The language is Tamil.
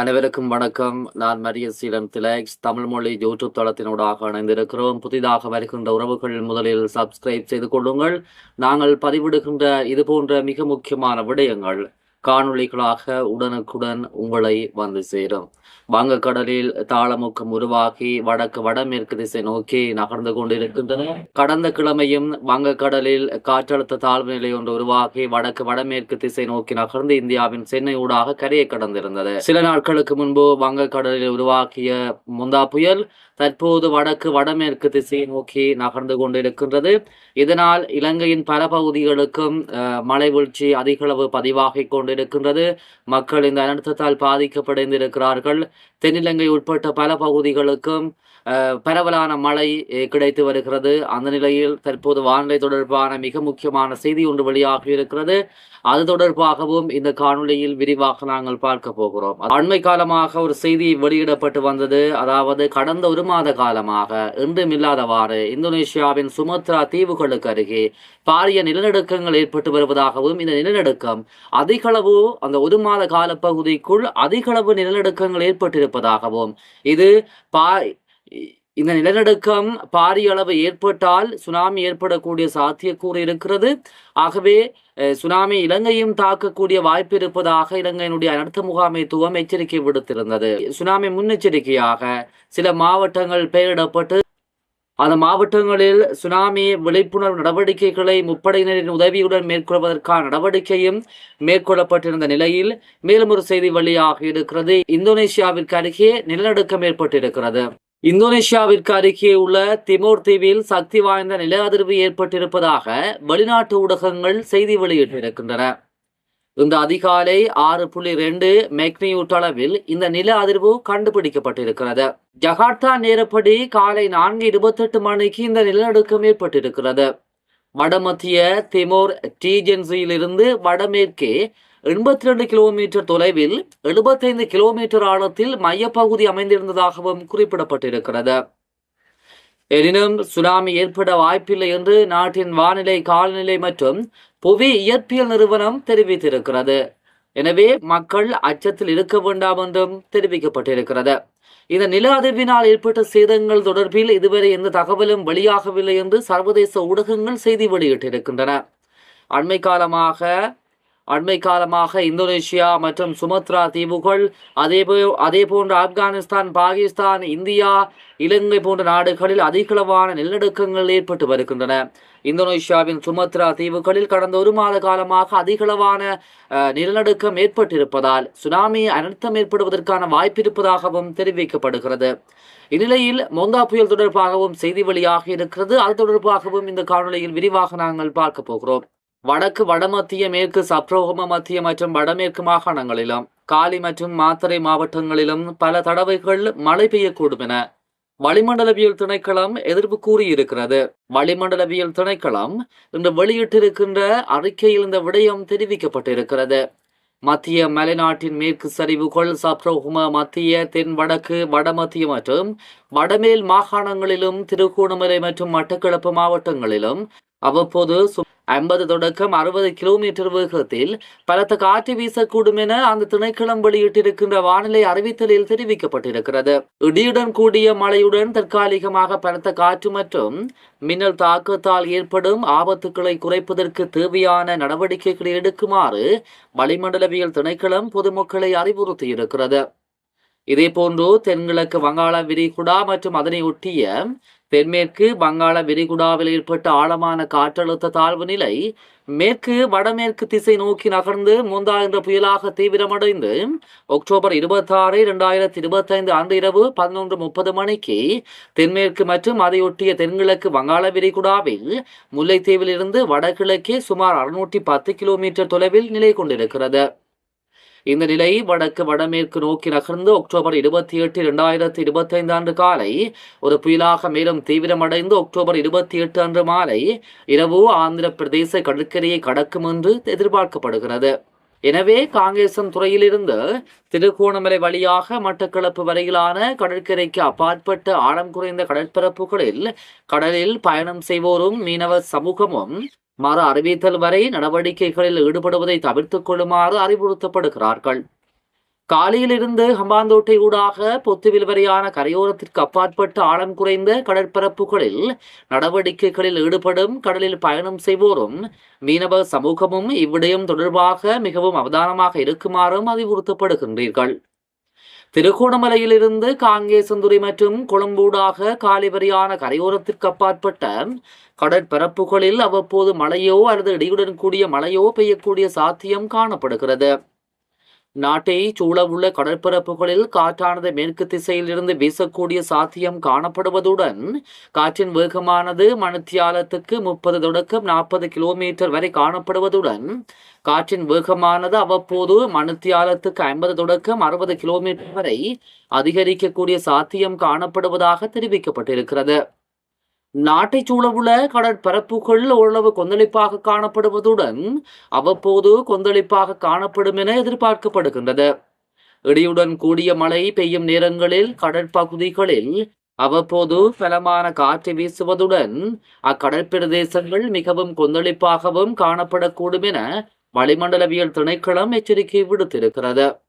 அனைவருக்கும் வணக்கம். நான் மரிய சீலம் திலக்ஸ். தமிழ் மொழி யூடியூப் தளத்தினூடாக இணைந்திருக்கிறோம். புதிதாக வருகின்ற உறவுகள் முதலில் சப்ஸ்கிரைப் செய்து கொள்ளுங்கள். நாங்கள் பதிவிடுகின்ற இது போன்ற மிக முக்கியமான விடயங்கள். காணொளிகளாக உடனுக்குடன் உங்களை வந்து சேரும். வங்கக்கடலில் தாளமுக்கம் உருவாகி வடக்கு வடமேற்கு திசை நோக்கி நகர்ந்து கொண்டிருக்கின்றன. கடந்த கிழமையும் வங்கக்கடலில் காற்றழுத்த தாழ்வு நிலை ஒன்று உருவாகி வடக்கு வடமேற்கு திசை நோக்கி நகர்ந்து இந்தியாவின் சென்னை ஊடாக கரையை கடந்திருந்தது. சில நாட்களுக்கு முன்பு வங்கக்கடலில் உருவாக்கிய முந்தா புயல் தற்போது வடக்கு வடமேற்கு திசையை நோக்கி நகர்ந்து கொண்டிருக்கின்றது. இதனால் இலங்கையின் பல பகுதிகளுக்கும் மழை வீழ்ச்சி அதிகளவு பதிவாகிக் கொண்டிருக்கிறது. இருக்கின்றது மக்கள் இந்த அனர்த்தத்தால் பாதிக்கப்படைந்திருக்கிறார்கள். தென்னிலங்கை உட்பட்ட பல பகுதிகளுக்கும் பரவலான மழை கிடைத்து வருகிறது. அந்த நிலையில் தற்போது வானிலை தொடர்பான மிக முக்கியமான செய்தி ஒன்று வெளியாகி இருக்கிறது. அது தொடர்பாகவும் இந்த காணொலியில் விரிவாக நாங்கள் பார்க்க போகிறோம். அண்மை காலமாக ஒரு செய்தி வெளியிடப்பட்டு வந்தது. அதாவது கடந்த ஒரு மாத காலமாக இன்றும் இல்லாதவாறு இந்தோனேஷியாவின் சுமத்ரா தீவுகளுக்கு அருகே பாரிய நிலநடுக்கங்கள் ஏற்பட்டு வருவதாகவும் இந்த நிலநடுக்கம் அதிகளவு அந்த ஒரு மாத கால பகுதிக்குள் அதிகளவு நிலநடுக்கங்கள் ஏற்பட்டிருப்பதாகவும் இது பா இந்த நிலநடுக்கம் பாரிய அளவு ஏற்பட்டால் சுனாமி ஏற்படக்கூடிய சாத்தியக்கூறு இருக்கிறது. ஆகவே சுனாமி இலங்கையும் தாக்கக்கூடிய வாய்ப்பு இருப்பதாக இலங்கையினுடைய அனர்த்த முகாமைத்துவம் எச்சரிக்கை விடுத்திருந்தது. சுனாமி முன்னெச்சரிக்கையாக சில மாவட்டங்கள் பெயரிடப்பட்டு அந்த மாவட்டங்களில் சுனாமி விழிப்புணர்வு நடவடிக்கைகளை முப்படையினரின் உதவியுடன் மேற்கொள்வதற்கான நடவடிக்கையும் மேற்கொள்ளப்பட்டிருந்த நிலையில் மேலும் ஒரு செய்தி வழியாக இருக்கிறது. இந்தோனேஷியாவிற்கு அருகே நிலநடுக்கம் ஏற்பட்டிருக்கிறது. இந்தோனேஷியாவிற்கு அருகே உள்ள திமோர் தீவில் சக்தி வாய்ந்த நில அதிர்வு ஏற்பட்டிருப்பதாக வெளிநாட்டு ஊடகங்கள் செய்தி வெளியிட்டிருக்கின்றன. இந்த அதிகாலை ஆறு புள்ளி ரெண்டு மெக்னியூட் அளவில் இந்த நில அதிர்வு கண்டுபிடிக்கப்பட்டிருக்கிறது. ஜகார்த்தா நேரப்படி காலை நான்கு இருபத்தெட்டு மணிக்கு இந்த நிலநடுக்கம் ஏற்பட்டிருக்கிறது. வடமத்திய திமோர் டீஜென்சியிலிருந்து வடமேற்கே எண்பத்தி ரெண்டு கிலோமீட்டர் தொலைவில் எழுபத்தைந்து கிலோமீட்டர் ஆழத்தில் மையப்பகுதி அமைந்திருந்ததாகவும் குறிப்பிடப்பட்டிருக்கிறது. எனினும் சுனாமி ஏற்பட வாய்ப்பில்லை என்று நாட்டின் வானிலை காலநிலை மற்றும் புவி இயற்பியல் நிறுவனம் தெரிவித்திருக்கிறது. எனவே மக்கள் அச்சத்தில் இருக்க வேண்டாம் என்றும் தெரிவிக்கப்பட்டிருக்கிறது. இந்த நில அதிர்வினால் ஏற்பட்ட சேதங்கள் தொடர்பில் இதுவரை எந்த தகவலும் வெளியாகவில்லை என்று சர்வதேச ஊடகங்கள் செய்தி வெளியிட்டிருக்கின்றன. அண்மை காலமாக அண்மை காலமாக இந்தோனேஷியா மற்றும் சுமத்ரா தீவுகள் அதேபோ அதே போன்று ஆப்கானிஸ்தான் பாகிஸ்தான் இந்தியா இலங்கை போன்ற நாடுகளில் அதிகளவான நிலநடுக்கங்கள் ஏற்பட்டு வருகின்றன. இந்தோனேஷியாவின் சுமத்ரா தீவுகளில் கடந்த ஒரு மாத காலமாக அதிகளவான நிலநடுக்கம் ஏற்பட்டிருப்பதால் சுனாமி அனர்த்தம் ஏற்படுவதற்கான வாய்ப்பிருப்பதாகவும் தெரிவிக்கப்படுகிறது. இந்நிலையில் மொந்தா புயல் தொடர்பாகவும் செய்தி வெளியாக இருக்கிறது. அது தொடர்பாகவும் இந்த காணொலியில் விரிவாக நாங்கள் பார்க்க போகிறோம். வடக்கு வடமத்திய மேற்கு சப்ரோகம மத்திய மற்றும் வடமேற்கு மாகாணங்களிலும் காலி மற்றும் மாத்தறை மாவட்டங்களிலும் பல தடவைகள் மழை பெய்யக்கூடும் என வளிமண்டலவியல் திணைக்களம் எதிர்ப்பு கூறியிருக்கிறது. வளிமண்டலவியல் திணைக்களம் இன்று வெளியிட்டிருக்கின்ற அறிக்கையில் இந்த விடயம் தெரிவிக்கப்பட்டிருக்கிறது. மத்திய மலைநாட்டின் மேற்கு சரிவுகள் சப்ரோகும மத்திய தென் வடக்கு வடமத்திய மற்றும் வடமேல் மாகாணங்களிலும் திருகோணமலை மற்றும் மட்டக்களப்பு மாவட்டங்களிலும் அவ்வப்போது ஐம்பது தொடக்கம் அறுபது கிலோமீட்டர் வேகத்தில் பலத்த காற்று வீசக்கூடும் என அந்த திணைக்களம் வெளியிட்டிருக்கின்ற வானிலை அறிவித்தலில் தெரிவிக்கப்பட்டிருக்கிறது. இடியுடன் கூடிய மழையுடன் தற்காலிகமாக பலத்த காற்று மற்றும் மின்னல் தாக்கத்தால் ஏற்படும் ஆபத்துக்களை குறைப்பதற்கு தேவையான நடவடிக்கைகளை எடுக்குமாறு வளிமண்டலவியல் திணைக்களம் பொதுமக்களை அறிவுறுத்தியிருக்கிறது. இதேபோன்று தென்கிழக்கு வங்காள விரிகுடா மற்றும் அதனை ஒட்டிய தென்மேற்கு வங்காள விரிகுடாவில் ஏற்பட்ட ஆழமான காற்றழுத்த தாழ்வு நிலை மேற்கு வடமேற்கு திசை நோக்கி நகர்ந்து முந்தா என்ற புயலாக தீவிரமடைந்து அக்டோபர் இருபத்தாறு இரண்டாயிரத்தி இருபத்தைந்து அன்று இரவு பதினொன்று முப்பது மணிக்கு தென்மேற்கு மற்றும் அதையொட்டிய தென்கிழக்கு வங்காள விரிகுடாவில் முல்லைத்தீவில் இருந்து வடகிழக்கே சுமார் அறுநூற்றி பத்து கிலோமீட்டர் தொலைவில் நிலை கொண்டிருக்கிறது. இந்த நிலை வடக்கு வடமேற்கு நோக்கி நகர்ந்து அக்டோபர் இருபத்தி எட்டு இரண்டாயிரத்தி இருபத்தைந்து அன்று காலை ஒரு புயலாக மேலும் தீவிரமடைந்து அக்டோபர் இருபத்தி எட்டு அன்று மாலை இரவு ஆந்திர பிரதேச கடற்கரையை கடக்கும் என்று எதிர்பார்க்கப்படுகிறது. எனவே காங்கேசன் துறையிலிருந்து திருகோணமலை வழியாக மட்டக்களப்பு வரையிலான கடற்கரைக்கு அப்பாற்பட்ட ஆழம் குறைந்த கடற்பரப்புகளில் கடலில் பயணம் செய்வோரும் மீனவ சமூகமும் மறு அறிவித்தல் வரை நடவடிக்கைகளில் ஈடுபடுவதை தவிர்த்துக் கொள்ளுமாறு அறிவுறுத்தப்படுகிறார்கள். காலையிலிருந்து ஹம்பாந்தோட்டை ஊடாக பொத்துவில் வரையான கரையோரத்திற்கு அப்பாற்பட்ட ஆழம் குறைந்த கடற்பரப்புகளில் நடவடிக்கைகளில் ஈடுபடும் கடலில் பயணம் செய்வோரும் மீனவ சமூகமும் இவ்விடயம் தொடர்பாக மிகவும் அவதானமாக இருக்குமாறும் அறிவுறுத்தப்படுகின்றீர்கள். திருகோணமலையிலிருந்து காங்கேசந்துறை மற்றும் கொழும்பூடாக காலிவரியான கரையோரத்திற்கு அப்பாற்பட்ட கடற்பரப்புகளில் அவ்வப்போது மழையோ அல்லது இடியுடன் கூடிய மழையோ பெய்யக்கூடிய சாத்தியம் காணப்படுகிறது. நாட்டை சூழவுள்ள கடற்பரப்புகளில் காற்றானது மேற்கு திசையில் இருந்து வீசக்கூடிய சாத்தியம் காணப்படுவதுடன் காற்றின் வேகமானது மணித்தியாலத்துக்கு முப்பது தொடக்கம் நாற்பது கிலோமீட்டர் வரை காணப்படுவதுடன் காற்றின் வேகமானது அவ்வப்போது மணித்தியாலத்துக்கு ஐம்பது தொடக்கம் அறுபது கிலோமீட்டர் வரை அதிகரிக்கக்கூடிய சாத்தியம் காணப்படுவதாக தெரிவிக்கப்பட்டிருக்கிறது. நாட்டை சூழவுள்ள கடற்பரப்புகள் ஓரளவு கொந்தளிப்பாக காணப்படுவதுடன் அவ்வப்போது கொந்தளிப்பாக காணப்படும் என எதிர்பார்க்கப்படுகின்றது. இடியுடன் கூடிய மழை பெய்யும் நேரங்களில் கடற்பகுதிகளில் அவ்வப்போது பலமான காற்று வீசுவதுடன் அக்கடற்பிரதேசங்கள் மிகவும் கொந்தளிப்பாகவும் காணப்படக்கூடும் என வளிமண்டலவியல் திணைக்களம் எச்சரிக்கை விடுத்திருக்கிறது.